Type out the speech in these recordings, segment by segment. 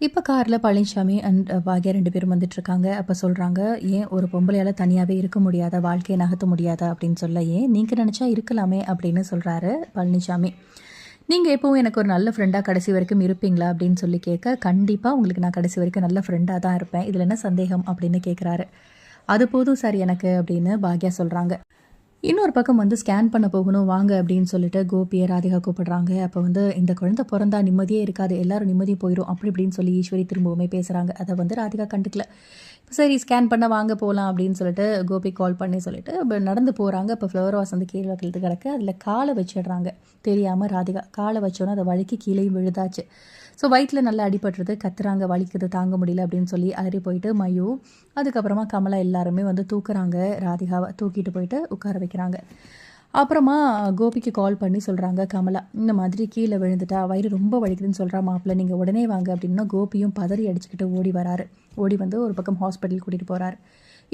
இப்போ காரில் பழனிசாமி அண்ட் பாக்யா ரெண்டு பேரும் வந்துட்டு இருக்காங்க அப்போ சொல்கிறாங்க ஏன் ஒரு பொம்பளையால் தனியாகவே இருக்க முடியாதா? வாழ்க்கையை நகர்த்த முடியாதா? அப்படின்னு சொல்ல ஏன்? நீங்கள் நினச்சா இருக்கலாமே அப்படின்னு சொல்கிறாரு பழனிசாமி நீங்கள் எப்போவும் எனக்கு ஒரு நல்ல ஃப்ரெண்டாக கடைசி வரைக்கும் இருப்பீங்களா? அப்படின்னு சொல்லி கேட்க கண்டிப்பாக உங்களுக்கு நான் கடைசி வரைக்கும் நல்ல ஃப்ரெண்டாக தான் இருப்பேன். இதில் என்ன சந்தேகம்? அப்படின்னு கேட்குறாரு அது போதும் சார் எனக்கு அப்படின்னு பாக்யா சொல்கிறாங்க இன்னொரு பக்கம் வந்து ஸ்கேன் பண்ண போகணும் வாங்க அப்படின்னு சொல்லிட்டு கோபியை ராதிகா கூப்பிடுறாங்க. அப்போ வந்து இந்த குழந்தை பிறந்தா நிம்மதியே இருக்காது எல்லாரும் நிம்மதி போயிடும் அப்படி இப்படின்னு சொல்லி ஈஸ்வரி திரும்பவுமே பேசுகிறாங்க அதை வந்து ராதிகா கண்டுக்கல. சரி ஸ்கேன் பண்ண வாங்க போகலாம் அப்படின்னு சொல்லிட்டு கோபி கால் பண்ணி சொல்லிட்டு நடந்து போகிறாங்க இப்போ ஃப்ளவர் வாஸ் வந்து கீழே வைக்கிறது கிடக்கு அதில் காலை வச்சிடுறாங்க. தெரியாமல் ராதிகா காலை வச்சோன்னே அதை வழுக்கி கீழேயும் விழுதாச்சு ஸோ வயிற்றில் நல்லா அடிபட்டுறது கத்துறாங்க வலிக்குது தாங்க முடியல அப்படின்னு சொல்லி அலறி போயிட்டு மயு. அதுக்கப்புறமா கமலா எல்லாருமே வந்து தூக்குறாங்க. ராதிகாவை தூக்கிட்டு போயிட்டு உட்கார வைக்கிறாங்க. அப்புறமா கோபிக்கு கால் பண்ணி சொல்கிறாங்க கமலா இந்த மாதிரி கீழே விழுந்துட்டா வயிறு ரொம்ப வலிக்குதுன்னு சொல்கிறா மாப்பிள்ளை நீங்கள் உடனே வாங்க அப்படின்னா கோபியும் பதறி அடிச்சுக்கிட்டு ஓடி வராரு. ஓடி வந்து ஒரு பக்கம் ஹாஸ்பிட்டல் கூட்டிகிட்டு போகிறாரு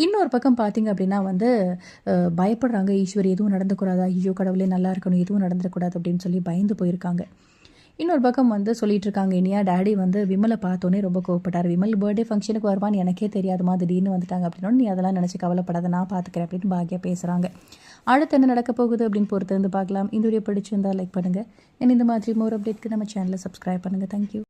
இன்னொரு பக்கம் பார்த்தீங்க அப்படின்னா வந்து பயப்படுறாங்க ஈஸ்வரி எதுவும் நடந்துக்கூடாதா? ஐயோ கடவுளே நல்லா இருக்கணும் எதுவும் நடந்துடக்கூடாது அப்படின்னு சொல்லி பயந்து போயிருக்காங்க. இன்னொரு பக்கம் வந்து சொல்லிட்டு இருக்காங்க இனியா டேடி வந்து விமலை பார்த்தோன்னே ரொம்ப கோவப்பட்டார். விமல் பர்த்டே ஃபங்க்ஷனுக்கு வருவான்னு எனக்கே தெரியாதுமா திடீர்னு வந்துட்டாங்க அப்படின்னு நீ அதெல்லாம் நினச்சி கவலைப்படாத நான் பார்த்துக்கிறேன் அப்படின்னு பாக்யா பேசுகிறாங்க அடுத்து என்ன நடக்க போகுது அப்படின்னு பொறுத்து வந்து பார்க்கலாம் இந்த வீடியோ பிடிச்சிருந்தா லைக் பண்ணுங்கள் and இந்த மாதிரி மோர் அப்டேட்க்கு நம்ம சேனலை சப்ஸ்கிரைப் பண்ணுங்கள் தேங்க்யூ